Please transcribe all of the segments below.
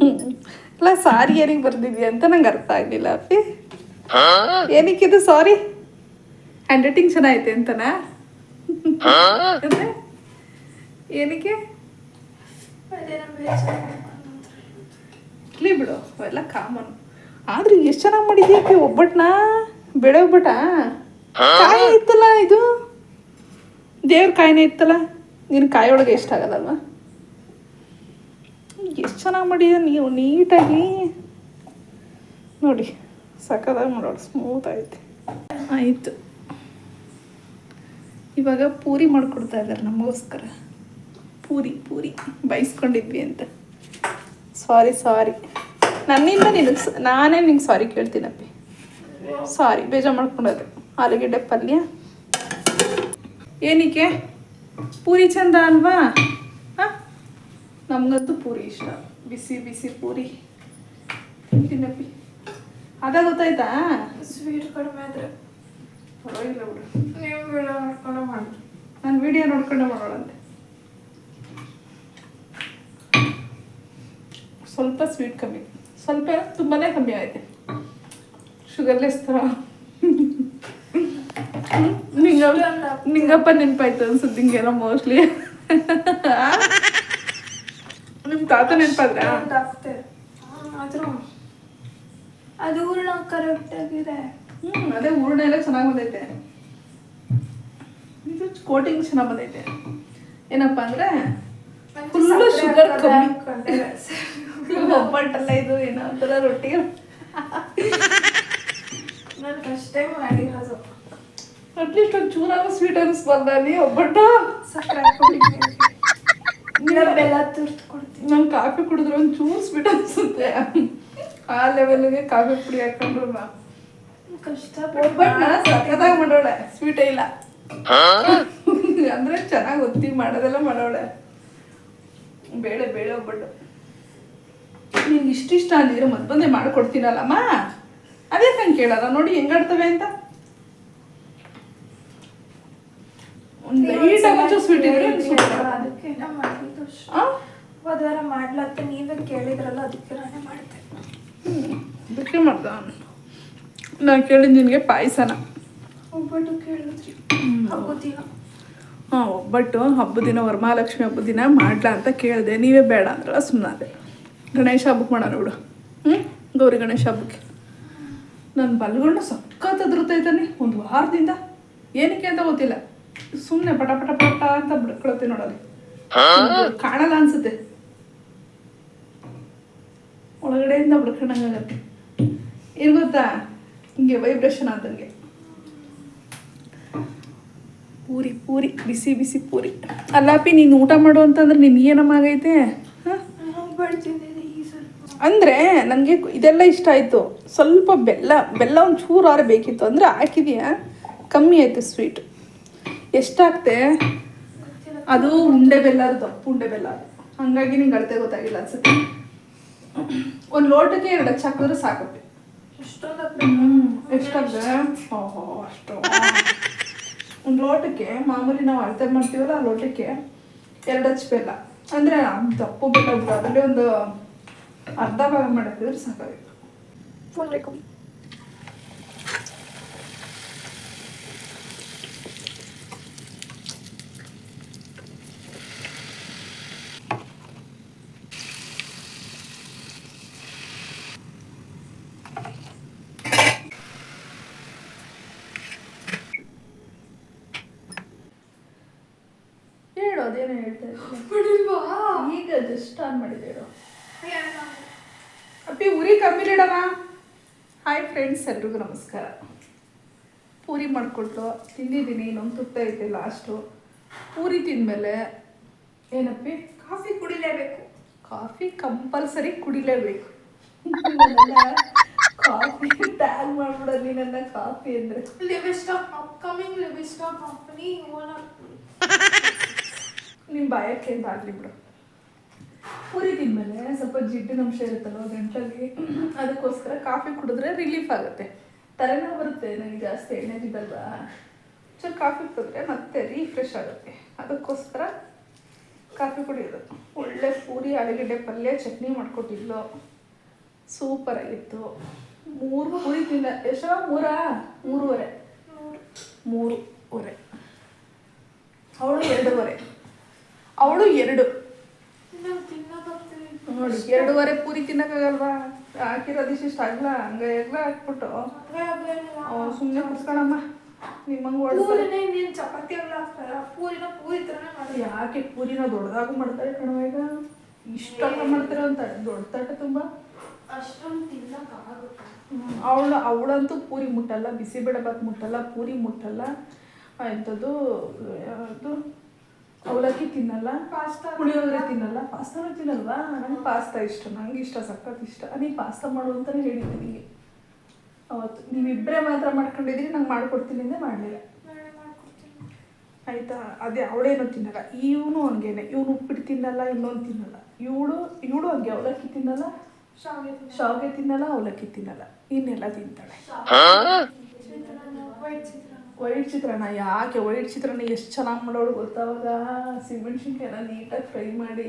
ಇಲ್ಲ ಸಾರಿ ಏನಿಗೆ ಬರ್ದಿದ್ಯಾ ಅಂತ ನಂಗೆ ಅರ್ಥ ಆಗಲಿಲ್ಲ ಅಪ್ಪಿ. ಇದು ಸಾರಿ ಹ್ಯಾಂಡ್ ರೈಟಿಂಗ್ ಚೆನ್ನಾಗೈತೆ ಅಂತನಾ? ಏನಕ್ಕೆ? ಇರ್ಲಿ ಬಿಡು ಅವೆಲ್ಲ ಕಾಮನ್ ಆದ್ರೆ ಎಷ್ಟು ಚೆನ್ನಾಗಿ ಮಾಡಿದ್ಯಾಕೆ ಒಬ್ಬಟ್ಟನ ಬೆಳೆ ಒಬ್ಬಟ? ಕಾಯಿ ಇತ್ತಲ್ಲ ಇದು? ದೇವ್ರ ಕಾಯಿನೇ ಇತ್ತಲ್ಲ? ನಿನ್ ಕಾಯಿ ಒಳಗೆ ಇಷ್ಟ ಆಗಲ್ಲಲ್ವಾ ಎಷ್ಟು ಚೆನ್ನಾಗಿ ಮಾಡಿದೆ ನೀವು ನೀಟಾಗಿ. ನೋಡಿ ಸಕ್ಕದಾಗಿ ಮಾಡೋಣ ಸ್ಮೂತ್ ಐತೆ ಆಯಿತು. ಇವಾಗ ಪೂರಿ ಮಾಡಿಕೊಡ್ತಾ ಇದ್ದಾರೆ ನಮಗೋಸ್ಕರ. ಪೂರಿ ಪೂರಿ ಬಯಸ್ಕೊಂಡಿದ್ವಿ ಅಂತ. ಸಾರಿ ಸಾರಿ ನನ್ನಿಂದ ನಿನಗೆ ನಾನೇ ನಿಂಗೆ ಸಾರಿ ಕೇಳ್ತೀನಪ್ಪಿ. ಸಾರಿ ಬೇಜಾರು ಮಾಡ್ಕೊಂಡೋದೆ. ಆಲೂಗಡ್ಡೆ ಪಲ್ಯ. ಏನಕ್ಕೆ ಪೂರಿ ಚಂದ ಅಲ್ವಾ? ನಮಗಂತೂ ಪೂರಿ ಇಷ್ಟ. ಬಿಸಿ ಬಿಸಿ ಪೂರಿ. ತಿಂತೀನಪ್ಪಿ ಅದ ಗೊತ್ತಾಯ್ತಾ? ಸ್ವೀಟ್ ಕಡಿಮೆ ಆದ್ರೆ ಪರವಾಗಿಲ್ಲ ಬಿಡು. ನೀವು ವಿಡಿಯೋ ನೋಡ್ಕೊಂಡು ಮಾಡಿ. ನಾನು ವಿಡಿಯೋ ನೋಡ್ಕೊಂಡು ಮಾಡೋಳಂತೆ ಸ್ವಲ್ಪ ಸ್ವೀಟ್ ಕಮ್ಮಿ. ಸ್ವಲ್ಪ ತುಂಬಾನೇ ಕಮ್ಮಿ ಆಯ್ತು. ಶುಗರ್ಲೆಸ್ ಥರ ನಿಂಗಪ್ಪ ನಿಂಗಪ್ಪ ನೆನಪಾಯ್ತು ಅನ್ಸುತ್ತೆ ಹಿಂಗೆಲ್ಲ ಮೋಸ್ಟ್ಲಿ. ನಿಮ್ಮ ತಾತ ನೆನಪಾದ್ರೆ? ಆಗ್ತೆ ಆದ್ರೂ ಅದು ಹೂರ್ಣ ಕರೆಕ್ಟ್ ಆಗಿದೆ ಹ್ಞೂ ಅದೇ ಹೂರ್ಣ ಎಲ್ಲ ಚೆನ್ನಾಗಿ ಬಂದೈತೆ. ಇದು ಕೋಟಿಂಗ್ ಚೆನ್ನಾಗಿ ಬಂದೈತೆ. ಏನಪ್ಪ ಅಂದ್ರೆ ಫುಲ್ಲು ಶುಗರ್ ಕಮ್ಮಿ. ಒಬ್ಬಟ್ಟಲ್ಲ ಇದು ಏನೋ ಒಂಥರ ರೊಟ್ಟಿ. ನಾನು ಫಸ್ಟ್ ಟೈಮ್ ಮಾಡಿರೋದು. ಅಟ್ಲೀಸ್ಟ್ ಒಂದು ಚೂರಾಗ ಸ್ವೀಟ್ ಅನಿಸ್ಬಾರ್ದ ನೀ ಒಬ್ಬಟ್ಟು? ಸಕ್ಕರೆ ಇಲ್ಲ ಬೆಲ್ಲ ತುರ್ತು ಕೊಡ್ತೀನಿ. ನಾನು ಕಾಫಿ ಕುಡಿದ್ರೆ ಒಂದು ಜ್ಯೂಸ್ ಸ್ವೀಟ್ ಅನ್ಸುತ್ತೆ ಆ ಲೆವೆಲ್ಗೆ ಕಾಫಿ ಪುಡಿ ಹಾಕೊಂಡ್ರು ಕಷ್ಟ ನಾ ಸಖತ್ತಾಗಿ ಮಾಡೋಳೆ. ಸ್ವೀಟೇ ಇಲ್ಲ. ಅಂದ್ರೆ ಚೆನ್ನಾಗಿ ಒತ್ತಿ ಮಾಡೋದೆಲ್ಲ ಮಾಡೋಳೆ. ಬೇಳೆ ಬೇಳೆ ಒಬ್ಬಟ್ಟು. ನಿಂಗೆ ಇಷ್ಟಿಷ್ಟ ಅಂದಿದ್ರೆ ಬಂದೆ ಮಾಡ್ಕೊಡ್ತೀನಲ್ಲಮ್ಮ. ಅದೇ ನಂಗೆ ಕೇಳಲ್ಲ ನೋಡಿ ಹೆಂಗಾಡ್ತವೆ ಅಂತ. ಒಂದು ಲೈಟ್ ಸ್ವೀಟ್ ಇದ್ರೆ ಸೂಪರ್ ಅದಕ್ಕೆ ನಾ ಮಾಡಿದ್ದು ಅಷ್ಟೇ. ಆ? ಹೋದ ವಾರ ಮಾಡ್ಲತ್ತ ನೀವೇ ಕೇಳಿದ್ರಲ್ಲ ಅದಕ್ಕೆ ನಾನೇ ಮಾಡಿದ್ದೆ ಅದಕ್ಕೆ ಮಾಡ್ದ ನಾನು. ಕೇಳಿದ್ದು ನಿನಗೆ ಪಾಯಸನ. ಒಬ್ಬಟ್ಟು ಕೇಳಿದ್ರಿ. ಹಬ್ಬದಿನ ಹಾಂ ಒಬ್ಬಟ್ಟು ಹಬ್ಬದ ದಿನ ವರಮಹಾಲಕ್ಷ್ಮಿ ಹಬ್ಬದ ದಿನ ಮಾಡ್ಲಾ ಅಂತ ಕೇಳಿದೆ. ನೀವೇ ಬೇಡ ಅಂದ್ರಲ್ಲ ಸುಮ್ಮನೆ ಗಣೇಶ ಹಬ್ಬಕ್ಕೆ ಮಾಡೋಣ ಬಿಡು. ಹ್ಞೂ ಗೌರಿ ಗಣೇಶ ಹಬ್ಬಕ್ಕೆ. ನನ್ನ ಬಲ್ಗೊಂಡು ಸಖತ್ ಅದ್ರತೈತಾನೆ ಒಂದು ವಾರದಿಂದ ಏನಕ್ಕೆ ಅಂತ ಗೊತ್ತಿಲ್ಲ. ಸುಮ್ಮನೆ ಪಟ ಪಟ ಪಟ ಅಂತ ಬಿಡ್ಕೊಳತ್ತೆ ನೋಡಲ್ಲಿ. ಕಾಣಲ್ಲ ಅನ್ಸುತ್ತೆ. ಒಳಗಡೆಯಿಂದ ಬಿಡ್ಕೊಂಡಂಗಾಗತ್ತೆ ಏನು ಗೊತ್ತಾ? ಹಿಂಗೆ ವೈಬ್ರೇಷನ್ ಆದಂಗೆ. ಪೂರಿ ಪೂರಿ, ಬಿಸಿ ಬಿಸಿ ಪೂರಿ. ಅಲ್ಲಾಪಿ, ನೀನು ಊಟ ಮಾಡು ಅಂತಂದ್ರೆ ನಿನ್ಗೆ ಏನಮ್ಮ ಆಗೈತೆ ಅಂದರೆ ನನಗೆ ಇದೆಲ್ಲ ಇಷ್ಟ ಆಯಿತು. ಸ್ವಲ್ಪ ಬೆಲ್ಲ ಬೆಲ್ಲ ಒಂದು ಚೂರು ಆರ ಬೇಕಿತ್ತು. ಅಂದರೆ ಹಾಕಿದೀಯಾ? ಕಮ್ಮಿ ಆಯಿತು ಸ್ವೀಟ್ ಎಷ್ಟಾಗ್ತೆ? ಅದು ಉಂಡೆ ಬೆಲ್ಲ ಅದು ದಪ್ಪ ಉಂಡೆ ಬೆಲ್ಲ. ಅದು ಹಂಗಾಗಿ ನಿಂಗೆ ಅಳತೆ ಗೊತ್ತಾಗಿಲ್ಲ ಅನ್ಸುತ್ತೆ. ಒಂದು ಲೋಟಕ್ಕೆ ಎರಡು ಹಚ್ಚ ಹಾಕಿದ್ರೆ ಸಾಕತ್ತೆ. ಎಷ್ಟೊಂದು ಎಷ್ಟಾಗ್ದೆ ಓಹೋ ಅಷ್ಟು. ಒಂದು ಲೋಟಕ್ಕೆ ಮಾಮೂಲಿ ನಾವು ಅಳತೆ ಮಾಡ್ತೀವಲ್ಲ ಆ ಲೋಟಕ್ಕೆ ಎರಡು ಹಚ್ಚ ಬೆಲ್ಲ. ಅಂದರೆ ದಪ್ಪು ಬೆಲ್ಲ ಅದರಲ್ಲಿ ಒಂದು ಅರ್ಧ ಭಾಗ ಮಾಡಿದ್ರೆ ಸಾಕಾಗಿತ್ತು. ಬಿಡಿಲ್ವಾ ಈಗ ಜಸ್ಟ್ ಆನ್ ಮಾಡಿದೆ ಹೇಳು ಅಪ್ಪಿ ಉರಿ ಕಮ್ಮಿ ಇಡವ ಹಾಯ್ ಫ್ರೆಂಡ್ಸ್ ಎಲ್ರಿಗೂ ನಮಸ್ಕಾರ. ಪೂರಿ ಮಾಡಿಕೊಟ್ಟು ತಿಂದಿದ್ದೀನಿ ನಮ್ಮ ತುತ್ತ ಐತೆ ಲಾಸ್ಟು ಪೂರಿ ತಿಂದಮೇಲೆ ಏನಪ್ಪಿ? ಕಾಫಿ ಕುಡಿಲೇಬೇಕು. ಕಾಫಿ ಕಂಪಲ್ಸರಿ ಕುಡಿಲೇಬೇಕು. ಕಾಫಿ ಟ್ಯಾಗ್ ಮಾಡ್ಬಿಡೋದು ನೀನನ್ನ ಕಾಫಿ ಅಂದರೆ. ಲಿವಿಸ್ಟಾಕ್ ಕಂಪ್ನಿ ಓನರ್ ನಿಮ್ಮ ಬಾಯಕ್ಕೆ ಆಗಲಿ ಬಿಡು. ಪೂರಿ ತಿಂದಮೇಲೆ ಸ್ವಲ್ಪ ಜಿಡ್ಡಿನ ಅಂಶ ಇರುತ್ತಲ್ವ ಗಂಟಲ್ಲಿ, ಅದಕ್ಕೋಸ್ಕರ ಕಾಫಿ ಕುಡಿದ್ರೆ ರಿಲೀಫ್ ಆಗುತ್ತೆ. ತಲೆನೋವು ಬರುತ್ತೆ, ನನಗೆ ಜಾಸ್ತಿ ಎಣ್ಣೆ ಬಿದ್ದಲ್ವಾ ಚೂರು ಕಾಫಿ ಕುಡಿದ್ರೆ ಮತ್ತೆ ರೀಫ್ರೆಶ್ ಆಗುತ್ತೆ. ಅದಕ್ಕೋಸ್ಕರ ಕಾಫಿ ಕುಡಿಯೋದು. ಒಳ್ಳೆ ಪೂರಿ, ಆಲೂಗಡ್ಡೆ ಪಲ್ಯ, ಚಟ್ನಿ ಮಾಡಿಕೊಟ್ಟಿದ್ಲು. ಸೂಪರ್ ಆಗಿತ್ತು. ಮೂರು ಪೂರಿ ತಿಂದ ಎಷ್ಟೋ ಮೂರಾ? ಮೂರುವರೆ. ಮೂರುವರೆ. ಅವಳು ಎರಡೂವರೆ. ಅವಳು ಎರಡು. ನೋಡಿ ಎರಡೂವರೆ ಪೂರಿ ತಿನ್ನಕ್ಕಾಗಲ್ವಾ? ಹಾಕಿರೋದು ಇಷ್ಟ ಆಗಲ್ಲ ಹಂಗ ಎಲ್ಲ ಹಾಕ್ಬಿಟ್ಟು. ಸುಮ್ಮನೆ ಕುಡ್ಸ್ಕೊಳಮ್ಮ ನಿಮ್ಮಂಗೆ ಚಪಾತಿ ಪೂರಿನ ಪೂರಿ ಯಾಕೆ ಪೂರಿನ ದೊಡ್ಡದಾಗು ಮಾಡ್ತಾರೆ ಕಣವ ಈಗ? ಇಷ್ಟ ಮಾಡ್ತಾರೆ ಅಂತ ದೊಡ್ಡ ತಟ ತುಂಬಾ ಅವಳು ಅವಳಂತೂ ಪೂರಿ ಮುಟ್ಟಲ್ಲ ಬಿಸಿಬೇಳೆ ಬಾತ್ ಮುಟ್ಟಲ್ಲ ಪೂರಿ ಮುಟ್ಟಲ್ಲ. ಎಂಥದ್ದು ಅದು ಅವಲಕ್ಕಿ ತಿನ್ನಲ್ಲ ಪಾಸ್ತಾ ಪುಳಿಯೋಗರೆ ತಿನ್ನಲ್ಲ. ಪಾಸ್ತಾನೂ ತಿನ್ನಲ್ವಾ? ನನಗೆ ಪಾಸ್ತಾ ಇಷ್ಟ ನಂಗೆ ಇಷ್ಟ ಸಖತ್ ಇಷ್ಟ. ನೀನು ಪಾಸ್ತಾ ಮಾಡು ಅಂತಲೇ ಹೇಳಿದ್ದೆ ನಿಮಗೆ ಅವತ್ತು. ನೀವಿಬ್ಬರೇ ಮಾತ್ರ ಮಾಡ್ಕೊಂಡಿದ್ದೀರಿ ನಂಗೆ ಮಾಡ್ಕೊಡ್ತೀನಿ ಅಂದರೆ ಮಾಡಲಿಲ್ಲ. ಆಯ್ತಾ? ಅದೇ ಅವಳೇನು ತಿನ್ನಲ್ಲ. ಇವನು ಹಂಗೇನೆ. ಇವನು ಉಪ್ಪಿಟ್ಟು ತಿನ್ನಲ್ಲ ಇನ್ನೊಂದು ತಿನ್ನಲ್ಲ. ಇವಳು ಇವಳು ಹಂಗೆ. ಅವಲಕ್ಕಿ ತಿನ್ನಲ್ಲ ಶಾವಿಗೆ ತಿನ್ನಲ್ಲ. ಶಾವಿಗೆ ತಿನ್ನಲ್ಲ ಅವಲಕ್ಕಿ ತಿನ್ನಲ್ಲ. ಇನ್ನೆಲ್ಲ ತಿಂತಾಳೆ. ವೈಟ್ ಚಿತ್ರಾನ್ನ, ಯಾಕೆ ವೈಟ್ ಚಿತ್ರಾನ್ನ ಎಷ್ಟು ಚೆನ್ನಾಗಿ ಮಾಡೋಳು ಗೊತ್ತಾವಾಗ ಸಿಮೆಣ್ಸಿನ್ಕಾಯಿನ ನೀಟಾಗಿ ಫ್ರೈ ಮಾಡಿ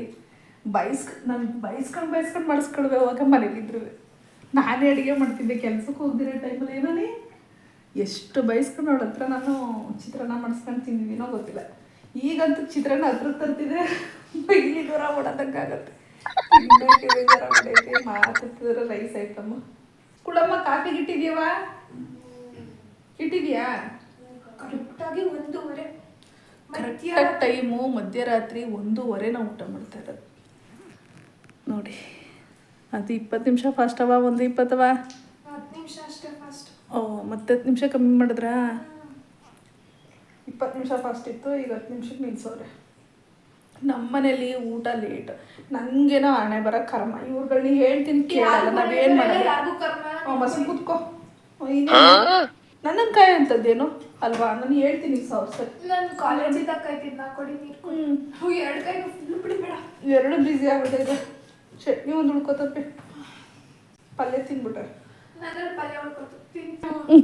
ಬೈಸ್ಕ್, ನಾನು ಬೈಸ್ಕೊಂಡು ಬೈಸ್ಕೊಂಡು ಮಾಡಿಸ್ಕೊಳ್ಬೇ ಅವಾಗ ಮನೇಲಿದ್ರು ನಾನೇ ಅಡುಗೆ ಮಾಡ್ತಿದ್ದೆ ಕೆಲ್ಸಕ್ಕೆ ಹೋಗ್ದಿರೋ ಟೈಮಲ್ಲಿ ಏನೇ ಎಷ್ಟು ಬೈಸ್ಕೊಂಡು ಅವಳ ಹತ್ರ ನಾನು ಚಿತ್ರಾನ್ನ ಮಾಡಿಸ್ಕೊಂಡು ತಿಂದಿದ್ದೀನೋ ಗೊತ್ತಿಲ್ಲ. ಈಗಂತೂ ಚಿತ್ರಾನ್ನ ಹತ್ರ ತರ್ತಿದ್ರೆ ಇಲ್ಲಿ ದೂರ ಮಾಡೈತೆ ಮಾತಾಡ್ತಿದ್ರೆ ರೈಸ್ ಆಯ್ತಮ್ಮ ಕುಳಮ್ಮ ಕಾಫಿ ಇಟ್ಟಿದ್ಯವಾ ಇಟ್ಟಿದ್ಯಾ ಕರೆಕ್ಟಾಗಿ ಒಂದೂವರೆ ಕರೆಕ್ಟಾಗಿ ಟೈಮು ಮಧ್ಯರಾತ್ರಿ ಒಂದೂವರೆ ನಾವು ಊಟ ಮಾಡ್ತಾ ಇರೋದು. ನೋಡಿ ಅದು ಇಪ್ಪತ್ತು ನಿಮಿಷ ಫಾಸ್ಟ್ ಅವ ಒಂದು ಇಪ್ಪತ್ತವ? ಹತ್ತು ನಿಮಿಷ ಅಷ್ಟೇ ಫಾಸ್ಟ್ ಓ ಮತ್ತೆ ಹತ್ತು ನಿಮಿಷ ಕಮ್ಮಿ ಮಾಡಿದ್ರಾ? ಇಪ್ಪತ್ತು ನಿಮಿಷ ಫಾಸ್ಟ್ ಇತ್ತು ಈಗ ಹತ್ತು ನಿಮಿಷಕ್ಕೆ ನಿಲ್ಸೋರೆ. ನಮ್ಮ ಮನೇಲಿ ಊಟ ಲೇಟ್ ನನಗೇನೋ ಹಣೆ ಬರೋ ಕರ್ಮ. ಇವ್ರುಗಳನ್ನ ಹೇಳ್ತೀನಿ ಕೇಳಲ್ಲ ನಾವೇನು ಮಾಡೋದು? ಮಸಿ ಕೂತ್ಕೋ. ನನ್ನ ಕಾಯ ಅಂತದ್ದೇನು? ಅಲ್ವಾ? ನಾನು ಹೇಳ್ತೀನಿ ಸಾವಿರ ಸರಿ ನಾನು ಕಾಲೇಜಿಂದ ಕಾಯ್ತಿದ್ದ ಕೊಡಿ ನೀರು ಕೊಡಿ. ಹ್ಞೂ ಎರಡು ಕೈ ಫುಲ್ ಬಿಡಬೇಡ. ಎರಡು ಬ್ಯುಸಿ ಆಗ್ಬಿಟ್ಟಿದೆ ಚಟ್ನಿ ಒಂದು ಉಳ್ಕೊತಪ್ಪಿ ಪಲ್ಯ ತಿನ್ಬಿಟ್ರೆ. ನಾನಲ್ಲಿ ಪಲ್ಯ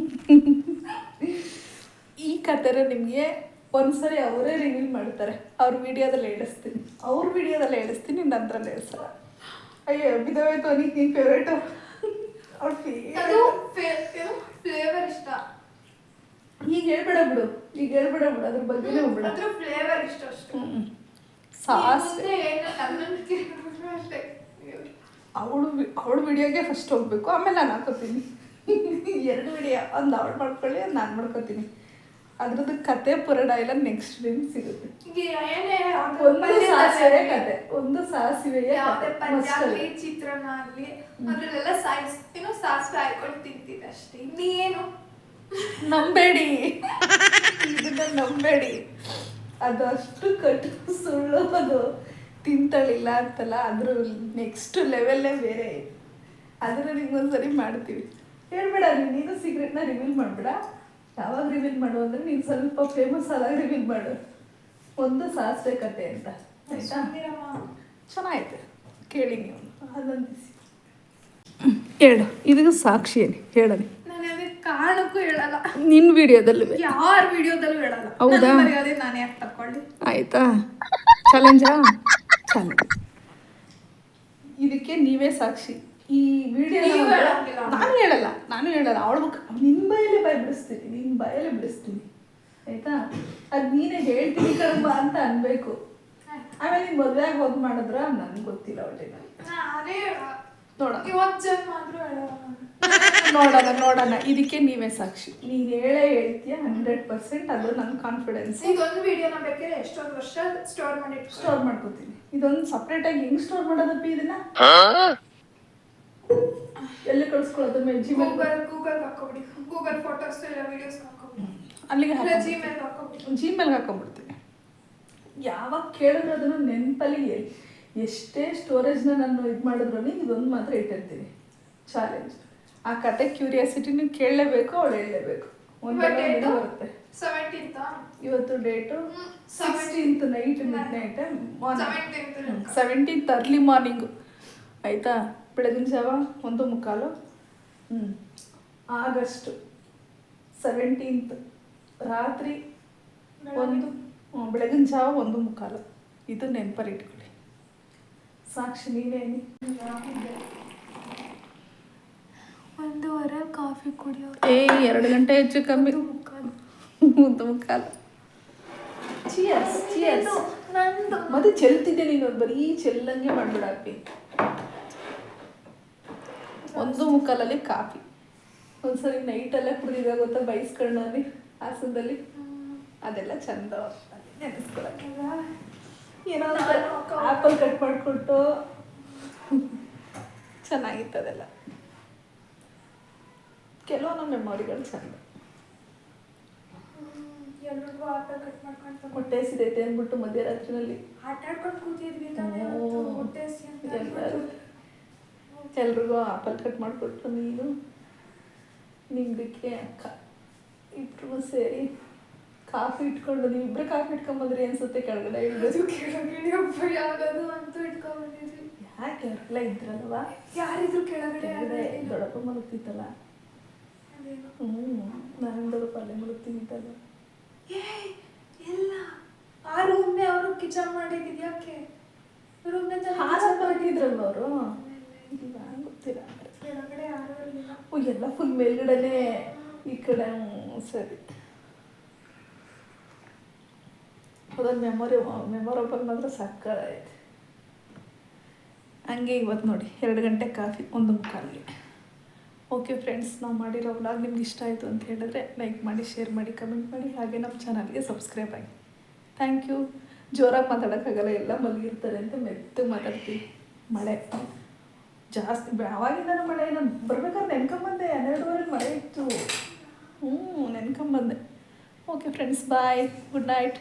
ಈ ಕಥೆನ ನಿಮಗೆ ಒಂದ್ಸರಿ ಅವರೇ ರಿವೀಲ್ ಮಾಡ್ತಾರೆ. ಅವ್ರ ವಿಡಿಯೋದಲ್ಲಿ ಹೇಳಿಸ್ತೀನಿ ಅವ್ರ ವಿಡಿಯೋದಲ್ಲಿ ಹೇಳಿಸ್ತೀನಿ ನಂತರಲ್ಲಿ ಹೇಳ್ಸಲ್ಲ ಅಯ್ಯೋ ಬಿದ್ದೋಯ್ತು ಅನಿಕ್ ನೀನು ಫೇವ್ರೇಟು ಅವ್ರ ಫ್ಲೇವರ್ ಇಷ್ಟ. ಈಗ ಹೇಳ್ಬೇಡ ಬಿಡು ಈಗ ಹೇಳ್ಬೇಡ ಬಿಡು ಅದ್ರ ಬಗ್ಗೆನೇ ಹೋಗ್ಬೇಡ. ಅದ್ರ ಫ್ಲೇವರ್ ಇಷ್ಟ ಅಷ್ಟು. ಸಾಸ್. ಅವಳು ಅವಳು ವಿಡಿಯೋಗೆ ಫಸ್ಟ್ ಹೋಗ್ಬೇಕು ಆಮೇಲೆ ನಾನು ಹಾಕೋತೀನಿ. ಎರಡು ವಿಡಿಯೋ ಒಂದು ಅವಳು ಮಾಡ್ಕೊಳ್ಳಿ ಒಂದು ನಾನು ಮಾಡ್ಕೋತೀನಿ. ಅದ್ರದ್ದು ಕತೆ ಪುರಾಣ ಎಲ್ಲ ನೆಕ್ಸ್ಟ್ ಡೇಮ್ ಸಿಗುತ್ತೆ. ಒಂದು ಸಾಸಿವೆ ಕತೆ ಒಂದು ಸಾಸಿವೆ ಪಂಜಾಬಿ ಚಿತ್ರಾನ್ನ ಆಗಲಿ ಅದ್ರಲ್ಲೆಲ್ಲ ಸಾಯಿಸ್ ಏನೋ ಸಾಸಿವೆ ಹಾಕೊಂಡು ತಿಂತಿದ್ದೆ ಅಷ್ಟೇ. ಇನ್ನೇನು? ನಂಬೇಡಿ. ಇದನ್ನ ನಂಬೇಡಿ. ಅದು ಅಷ್ಟು ಕಟ್ಟು ಸುಳ್ಳು ಅದು. ತಿಂತಳಿಲ್ಲ ಅಂತಲ್ಲ ಅದ್ರ ನೆಕ್ಸ್ಟ್ ಲೆವೆಲ್ಲೇ ಬೇರೆ. ಅದನ್ನ ನಿಮ್ಗೊಂದ್ಸರಿ ಮಾಡ್ತೀವಿ. ಹೇಳ್ಬೇಡ ನೀನು ಸೀಕ್ರೆಟ್ನ ರಿವೀಲ್ ಮಾಡ್ಬೇಡ. ಯಾವಾಗ ರಿವೀಲ್ ಮಾಡು ಅಂದ್ರೆ ನೀನು ಸ್ವಲ್ಪ ಫೇಮಸ್ ಆದಾಗ ರಿವೀಲ್ ಮಾಡು. ಒಂದು ಸಾಸಿವೆ ಕತೆ ಅಂತ. ಚೆನ್ನಾಯ್ತು ಕೇಳಿ ನೀವು. ಅದೊಂದು ಹೇಳು ಇದಕ್ಕೆ ಸಾಕ್ಷಿ ಏನು ಹೇಳನಿ ಕಾರಣಕ್ಕೂ ಹೇಳಲ್ಲ. ನಿನ್ ವಿಡಿಯೋದಲ್ಲಿ ಯಾರ ವಿಡಿಯೋದಲ್ಲೂ ಹೇಳಲ್ಲ. ಹೌದಾ? ಮರ್ಯಾದೆ ನಾನೇ ಯಾಕೆ ತಕ್ಕೊಳ್ಳಿ? ಆಯ್ತಾ? ಚಾಲೆಂಜಾ ಚಾಲೆಂಜ್ ಇದಕ್ಕೆ ನೀವೇ ಸಾಕ್ಷಿ. ಈ ವಿಡಿಯೋ. ನಾನು ಹೇಳಲ್ಲ. ನಾನು ಹೇಳಲ್ಲ. ಅವಳ ನಿನ್ ಬಾಯಲ್ಲೇ ಬಾಯ್ ಬಿಡಿಸ್ತೀನಿ ನಿನ್ ಬಾಯಲ್ಲೇ ಬಿಡಿಸ್ತೀನಿ. ಆಯ್ತಾ? ಅದು ನೀನೇ ಹೇಳ್ತೀನಿ ಕರ್ಮ ಅಂತ ಅನ್ಬೇಕು. ಆಮೇಲೆ ನೀನ್ ಮದ್ವೆ ಆಗಿ ಹೋಗ್ ಮಾಡಿದ್ರ ನನ್ಗೆ ಗೊತ್ತಿಲ್ಲ ಒಳ್ಳೆ ನೋಡ ಇವತ್ತು ಜನ್ಮ ಆದ್ರೂ ನಾನು. ನೋಡೋಣ ನೋಡೋಣ. ಇದಕ್ಕೆ ನೀವೇ ಸಾಕ್ಷಿ. ನೀನು ಹೇಳೇ ಹೇಳ್ತೀಯ ಹಂಡ್ರೆಡ್ ಪರ್ಸೆಂಟ್ ಅದು ನನ್ನ ಕಾನ್ಫಿಡೆನ್ಸ್ ಇದೊಂದು ವಿಡಿಯೋನ ಬೇಕಾದ್ರೆ ಎಷ್ಟೊಂದು ವರ್ಷ ಸ್ಟೋರ್ ಮಾಡಿ ಸ್ಟೋರ್ ಮಾಡ್ಕೋತೀನಿ. ಇದೊಂದು ಸಪ್ರೇಟಾಗಿ ಹೆಂಗ್ ಸ್ಟೋರ್ ಮಾಡೋದಪ್ಪ ಇದನ್ನ? ಎಲ್ಲಿ ಕಳಿಸ್ಕೊಳ್ಳೋದು? ಜಿಮೇಲ್ ಗೂಗಲ್ ಗೂಗಲ್ ಹಾಕೋಬಿಡಿ. ಗೂಗಲ್ ಫೋಟೋಸ್ ಇಲ್ಲ ವಿಡಿಯೋಸ್ ಹಾಕೋಬಿಡಿ. ಅಲ್ಲಿಗೆ ಹಾಕಿ ಜಿಮೇಲ್ ಹಾಕೋಬಿಡಿ. ಜಿಮೇಲ್ ಹಾಕೊಂಡ್ಬಿಡ್ತೀನಿ ಯಾವಾಗ ಕೇಳಿದ್ರೆ ಅದನ್ನು ನೆನಪಲ್ಲಿ ಎಷ್ಟೇ ಸ್ಟೋರೇಜ್ನ ನಾನು ಇದು ಮಾಡಿದ್ರು ಇದೊಂದು ಮಾತ್ರ ಇಟ್ಟಿರ್ತೀನಿ. ಚಾಲೆಂಜ್ ಆ ಕತೆ ಕ್ಯೂರಿಯಾಸಿಟಿನ ಕೇಳಲೇಬೇಕು ಅವಳು ಹೇಳಲೇಬೇಕು. ಬರುತ್ತೆ. ಇವತ್ತು date sixteenth night midnight seventeenth seventeenth early morning ಆಯಿತಾ? ಬೆಳಗಿನ ಜಾವ? ಒಂದು ಮುಕ್ಕಾಲು? ಹ್ಞೂ ಆಗಸ್ಟು ಸೆವೆಂಟೀನ್ತ್ ರಾತ್ರಿ ಒಂದು ಬೆಳಗಿನ ಜಾವ ಒಂದು ಮುಕ್ಕಾಲು. ಇದು ನೆನಪಲ್ಲಿ ಇಟ್ಕೊಳ್ಳಿ. ಸಾಕ್ಷಿ ನೀವೇನಿ ಒಂದೂವರೆ ಕಾಫಿ ಕುಡಿಯೋ ಏ ಎರಡು ಗಂಟೆ ಹೆಚ್ಚು ಕಮ್ಮಿ. ಮುಕ್ಕಾಲು. ಒಂದು ಮುಕ್ಕಾಲು. ಚಿಯರ್ಸ್ ಚಿಯರ್ಸ್ ನಂದು. ಮತ್ತೆ ಚೆಲ್ತಿದ್ದೆ ನೀನು ಬರೀ ಚೆಲ್ಲಂಗೆ ಮಾಡ್ಬಿಡಾಕಿ ಒಂದು ಮುಕ್ಕಾಲಲ್ಲಿ ಕಾಫಿ. ಒಂದ್ಸರಿ ನೈಟೆಲ್ಲ ಕುಡಿದಿದೆ ಗೊತ್ತಾ ಬೈಸ್ಕೊಳ್ಳಿ ಹಾಸನದಲ್ಲಿ? ಅದೆಲ್ಲ ಚಂದ ನೆನೆಸ್ಕೊಳಕ್ಕೆ. ಏನೋ ಆಪಲ್ ಕಟ್ ಮಾಡಿಕೊಟ್ಟು. ಚೆನ್ನಾಗಿತ್ತು ಅದೆಲ್ಲ. ಕೆಲವೊಂದು ಮೆಮೊರಿಗಳು ಚಂದ. ಎಲ್ಲರಿಗೂ ಆಪಲ್ ಕಟ್ ಮಾಡ್ಕೊಂಡು ಹೊಟ್ಟೆ ಸಿದೈತೆ ಅಂದ್ಬಿಟ್ಟು ಮಧ್ಯರಾತ್ರಿನಲ್ಲಿ. ಆಟ ಆಡ್ಕೊಂಡು ಕೂತಿದ್ವಿ ಹೊಟ್ಟೆ ಎಲ್ಲರೂ ಎಲ್ರಿಗೂ ಆಪಲ್ ಕಟ್ ಮಾಡಿಕೊಟ್ರು ನೀನು ನಿಮ್ದಕ್ಕೆ ಅಕ್ಕ ಇಬ್ರು ಸೇರಿ ಕಾಫಿ ಇಟ್ಕೊಂಡು ನೀವಿಬ್ರು ಕಾಫಿ ಇಟ್ಕೊಂಬಂದ್ರಿ ಅನ್ಸುತ್ತೆ ಕೆಳಗಡೆ ಅದು ಕೆಳಗಡೆ ಒಬ್ಬ ಯಾವ್ದಾದ್ರು ಅಂತೂ ಇಟ್ಕೊಂಡ್ಬಂದಿದ್ವಿ ಯಾಕೆ ಅವರೆಲ್ಲ ಇದ್ರಲ್ವಾ? ಯಾರಿದ್ರು ಕೆಳಗಡೆ ದೊಡ್ಡಪ್ಪ ಮಲಗ್ತಿತ್ತಲ್ಲ? ಹ್ಞೂ ನಾನು ದೊಡ್ಡಪ್ಪ ಅಲ್ಲೇ ಮಲಗ್ತಿದ್ದಲ್ಲ ಏ ಇಲ್ಲ. ಆ ರೂಮ್ನೇ ಅವರು ಕಿಚನ್ ಮಾಡಿದ್ದು ಯಾಕೆ? ರೂಮ್ನೇ ಹಾರ ಮಾಡಿದ್ರಲ್ವ ಅವರು? ಇಲ್ಲ ಗೊತ್ತಿಲ್ಲ ಕೆಳಗಡೆ ಯಾರು ಇಲ್ಲ ಓ ಎಲ್ಲ ಫುಲ್ ಮೇಲ್ಗಡೆನೆ ಈ ಕಡೆ ಸರಿ. ಅದೊಂದು ಮೆಮೊರಿ ಮೆಮೊರಬಲ್ ಮಾತ್ರ ಆಯ್ತು ಹಂಗೆ ಇವತ್ತು ನೋಡಿ ಎರಡು ಗಂಟೆ ಕಾಫಿ ಒಂದು ಮುಕ್ಕಾಲಿಗೆ. ಓಕೆ ಫ್ರೆಂಡ್ಸ್ ನಾವು ಮಾಡಿರೋ ವ್ಲಾಗ್ ನಿಮ್ಗೆ ಇಷ್ಟ ಆಯಿತು ಅಂತ ಹೇಳಿದ್ರೆ ಲೈಕ್ ಮಾಡಿ ಶೇರ್ ಮಾಡಿ ಕಮೆಂಟ್ ಮಾಡಿ, ಹಾಗೆ ನಮ್ಮ ಚಾನಲ್ಗೆ ಸಬ್ಸ್ಕ್ರೈಬ್ ಆಗಿ. ಥ್ಯಾಂಕ್ ಯು ಜೋರಾಗಿ ಮಾತಾಡೋಕ್ಕಾಗಲ್ಲ, ಎಲ್ಲ ಮಲಗಿರ್ತಾರೆ ಅಂತ ಮೆತ್ತಗೆ ಮಾತಾಡ್ತೀವಿ. ಮಳೆ. ಜಾಸ್ತಿ ಯಾವಾಗಿಂದ ಮಳೆ, ನಾನು ಬರ್ಬೇಕಾದ್ರೆ ನೆನ್ಕೊಂಬಂದೆ, ಹನ್ನೆರಡುವರೆಗೆ ಮಳೆ ಇತ್ತು. ಹ್ಞೂ ನೆನ್ಕೊಂಬಂದೆ. Okay friends bye good night